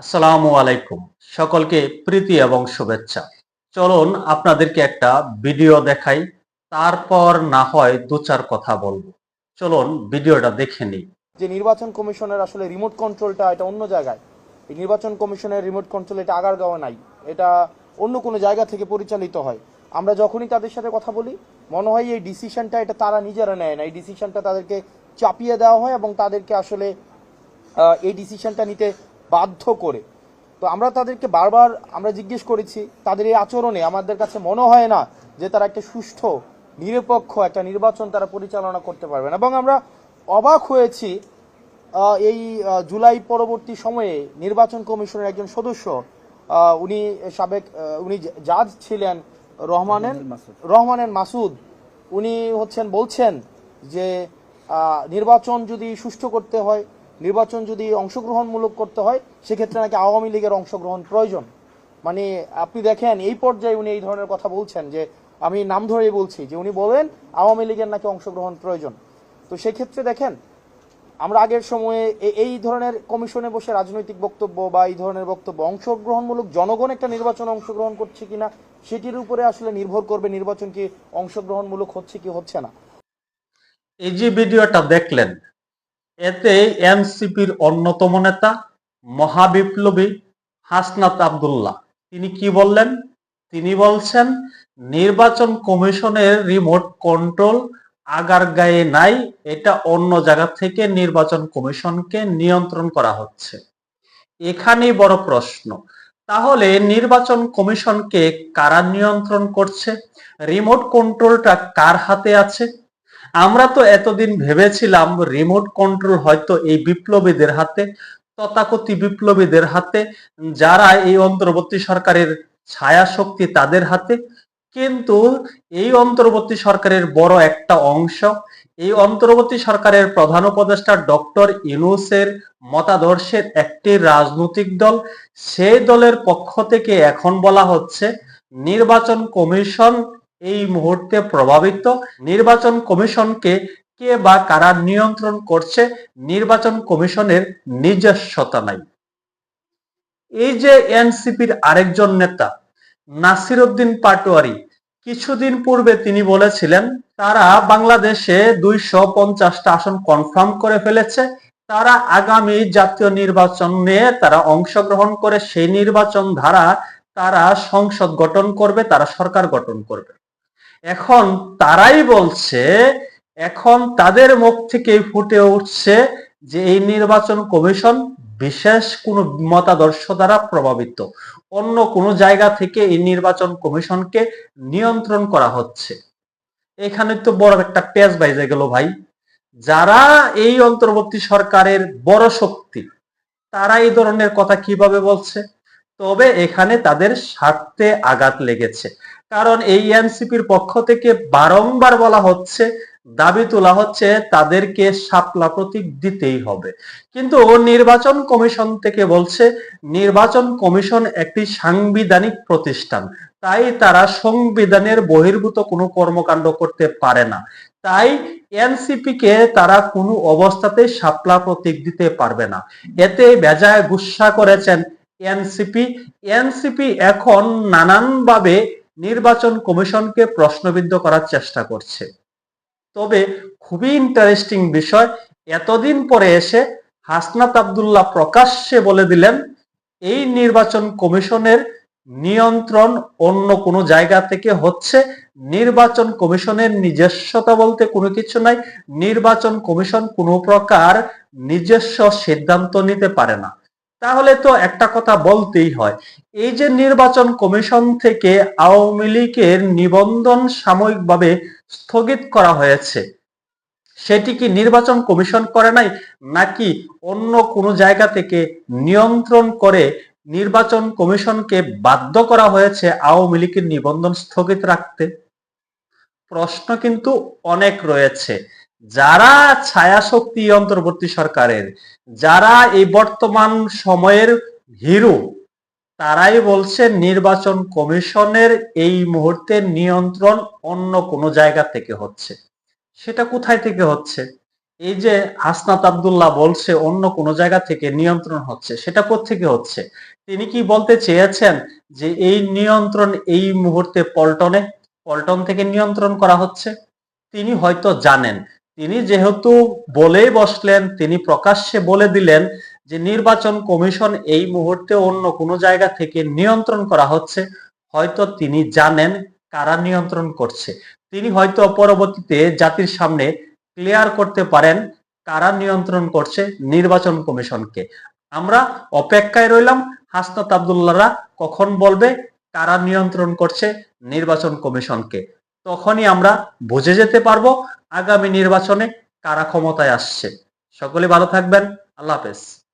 আসসালামু আলাইকুম। সকলকে প্রীতি এবং শুভেচ্ছা। চলুন আপনাদেরকে একটা ভিডিও দেখাই, তারপর না হয় দু চার কথা বলব। চলুন ভিডিওটা দেখে নিই। যে নির্বাচন কমিশনের আসলে রিমোট কন্ট্রোলটা এটা অন্য জায়গায়। এই নির্বাচন কমিশনের রিমোট কন্ট্রোল এটা আগারগাঁওয়ে নাই। এটা অন্য কোনো জায়গা থেকে পরিচালিত হয়। আমরা যখনই তাদের সাথে কথা বলি, মনে হয় এই ডিসিশনটা এটা তারা নিজেরা নেয় না। এই ডিসিশনটা তাদেরকে চাপিয়ে দেওয়া হয় এবং তাদেরকে আসলে এই ডিসিশনটা নিতে বাধ্য করে। তো আমরা তাদেরকে বারবার আমরা জিজ্ঞেস করেছি তাদের এই আচরণে আমাদের কাছে মনে হয় না যে তারা একটা সুষ্ঠু নিরপেক্ষ একটা নির্বাচন তারা পরিচালনা করতে পারবেন। এবং আমরা অবাক হয়েছি এই জুলাই পরবর্তী সময়ে নির্বাচন কমিশনের একজন সদস্য উনি সাবেক উনি জাজ ছিলেন রহমানের রহমানের মাসুদ। উনি হচ্ছেন বলছেন যে নির্বাচন যদি সুষ্ঠু করতে হয় নির্বাচন যদি অংশগ্রহণমূলক করতে হয়, সেক্ষেত্রে নাকি আওয়ামী লীগের অংশগ্রহণ প্রয়োজন। মানে আপনি দেখেন, এই পর্যায়ে উনি এই ধরনের কথা বলছেন যে, আমি নাম ধরেই বলছি যে, উনি বলেন আওয়ামী লীগের নাকি অংশগ্রহণ প্রয়োজন। তো সেক্ষেত্রে দেখেন, আমরা আগের সময়ে এই ধরনের কমিশনে বসে রাজনৈতিক বক্তব্য বা এই ধরনের বক্তব্য, অংশগ্রহণমূলক জনগণ একটা নির্বাচনে অংশগ্রহণ করছে কিনা, সেটির উপরে আসলে নির্ভর করবে নির্বাচন কি অংশগ্রহণমূলক হচ্ছে কি হচ্ছে না। এই যে ভিডিওটা দেখলেন এতে এনসিপির অন্যতম নেতা মহাবিপ্লবী হাসনাত আবদুল্লাহ। তিনি কি বললেন? তিনি বলছেন, নির্বাচন কমিশনের রিমোট কন্ট্রোল আগার গায়ে নাই, এটা অন্য জায়গা থেকে নির্বাচন কমিশনকে নিয়ন্ত্রণ করা হচ্ছে। এখানেই বড় প্রশ্ন। তাহলে নির্বাচন কমিশনকে কারা নিয়ন্ত্রণ করছে? রিমোট কন্ট্রোলটা কার হাতে আছে? আমরা তো এতদিন ভেবেছিলাম রিমোট কন্ট্রোল হয়তো এই বিপ্লবীদের হাতে তথাকথি বিপ্লবীদের হাতে, যারা এই অন্তর্বর্তী সরকারের ছায়া শক্তি তাদের হাতে। কিন্তু এই অন্তর্বর্তী সরকারের বড় একটা অংশ, এই অন্তর্বর্তী সরকারের প্রধান উপদেষ্টা ডক্টর ইনুসের মতাদর্শের একটি রাজনৈতিক দল, সেই দলের পক্ষ থেকে এখন বলা হচ্ছে, নির্বাচন কমিশন এই মুহূর্তে প্রভাবিত নির্বাচন কমিশনকে কে বা কারা নিয়ন্ত্রণ করছে নির্বাচন কমিশনের নিজস্বতা নাই। এই যে এনসিপির আরেকজন নেতা নাসির উদ্দিন পাটোয়ারি, কিছুদিন পূর্বে তিনি বলেছিলেন, তারা বাংলাদেশে দুইশো পঞ্চাশটা আসন কনফার্ম করে ফেলেছে, তারা আগামী জাতীয় নির্বাচনে তারা অংশগ্রহণ করে সেই নির্বাচন ধারা তারা সংসদ গঠন করবে, তারা সরকার গঠন করবে। এখন তারাই বলছে, এখন তাদের মুখ থেকে ফুটে উঠছে যে এই নির্বাচন কমিশন বিশেষ কোনো মতাদর্শ দ্বারা প্রভাবিত। অন্য কোনো জায়গা থেকে এই নির্বাচন কমিশনকে নিয়ন্ত্রণ করা হচ্ছে। এখানে তো বড় একটা পেজ বাইজে গেল ভাই। যারা এই অন্তর্বর্তী সরকারের বড় শক্তি, তারা এই ধরনের কথা কীভাবে বলছে? তবে এখানে তাদের স্বার্থে আঘাত লেগেছে। কারণ এই এনসিপির পক্ষ থেকে বারংবার বলা হচ্ছে, দাবি তোলা হচ্ছে তাদেরকে সাপলা প্রতীক দিতেই হবে। কিন্তু নির্বাচন কমিশন থেকে বলছে, নির্বাচন কমিশন একটি সাংবিধানিক প্রতিষ্ঠান। তাই তারা সংবিধানের বহির্ভূত কোনো কর্মকাণ্ড করতে পারে না। তাই এনসিপি কে তারা কোনো অবস্থাতে সাপলা প্রতীক দিতে পারবে না। এতে বেজায় গুসা করেছেন এনসিপি। এনসিপি এখন নানানভাবে নির্বাচন কমিশনকে প্রশ্নবিদ্ধ করার চেষ্টা করছে। তবে খুবই ইন্টারেস্টিং বিষয়, এতদিন পরে এসে হাসনাত আব্দুল্লাহ প্রকাশ্যে বলে দিলেন, এই নির্বাচন কমিশনের নিয়ন্ত্রণ অন্য কোনো জায়গা থেকে হচ্ছে, নির্বাচন কমিশনের নিজস্বতা বলতে কোনো কিছু নাই, নির্বাচন কমিশন কোনো প্রকার নিজস্ব সিদ্ধান্ত নিতে পারে না। তাহলে তো একটা কথা বলতেই হয়। এই যে নির্বাচন কমিশন থেকে আওয়ামী লীগের নিবন্ধন সাময়িকভাবে স্থগিত করা হয়েছে, সেটি কি নির্বাচন কমিশন করে নাই, নাকি অন্য কোনো জায়গা থেকে নিয়ন্ত্রণ করে নির্বাচন কমিশনকে বাধ্য করা হয়েছে আওয়ামী লীগের নিবন্ধন স্থগিত রাখতে? প্রশ্ন কিন্তু অনেক রয়েছে। যারা ছায়া শক্তি অন্তর্বর্তী সরকারের, যারা এই বর্তমান সময়ের হিরো, তারাই বলছে নির্বাচন কমিশনের এই মুহূর্তে নিয়ন্ত্রণ অন্য কোনো জায়গা থেকে হচ্ছে। সেটা কোথায় থেকে হচ্ছে? এই যে হাসনাত আব্দুল্লাহ বলছে অন্য কোনো জায়গা থেকে নিয়ন্ত্রণ হচ্ছে, সেটা থেকে হচ্ছে? তিনি কি বলতে চেয়েছেন যে এই নিয়ন্ত্রণ এই মুহূর্তে পল্টনে, পল্টন থেকে নিয়ন্ত্রণ করা হচ্ছে? তিনি হয়তো জানেন। তিনি যেহেতু বলেই বসলেন, তিনি প্রকাশ্যে বলে দিলেন যে নির্বাচন কমিশন এই মুহূর্তে অন্য কোনো জায়গা থেকে নিয়ন্ত্রণ করা হচ্ছে। হয়তো তিনি জানেন কারা নিয়ন্ত্রণ করছে। তিনি হয়তো পরবর্তীতে জাতির সামনে ক্লিয়ার করতে পারেন কারা নিয়ন্ত্রণ করছে নির্বাচন কমিশনকে। আমরা অপেক্ষায় রইলাম, হাসনাত আবদুল্লাহরা কখন বলবে কারা নিয়ন্ত্রণ করছে নির্বাচন কমিশনকে। তখনই আমরা বুঝে যেতে পারব আগামী নির্বাচনে কারা ক্ষমতায় আসছে। সকলে ভালো থাকবেন। আল্লাহ হাফেজ।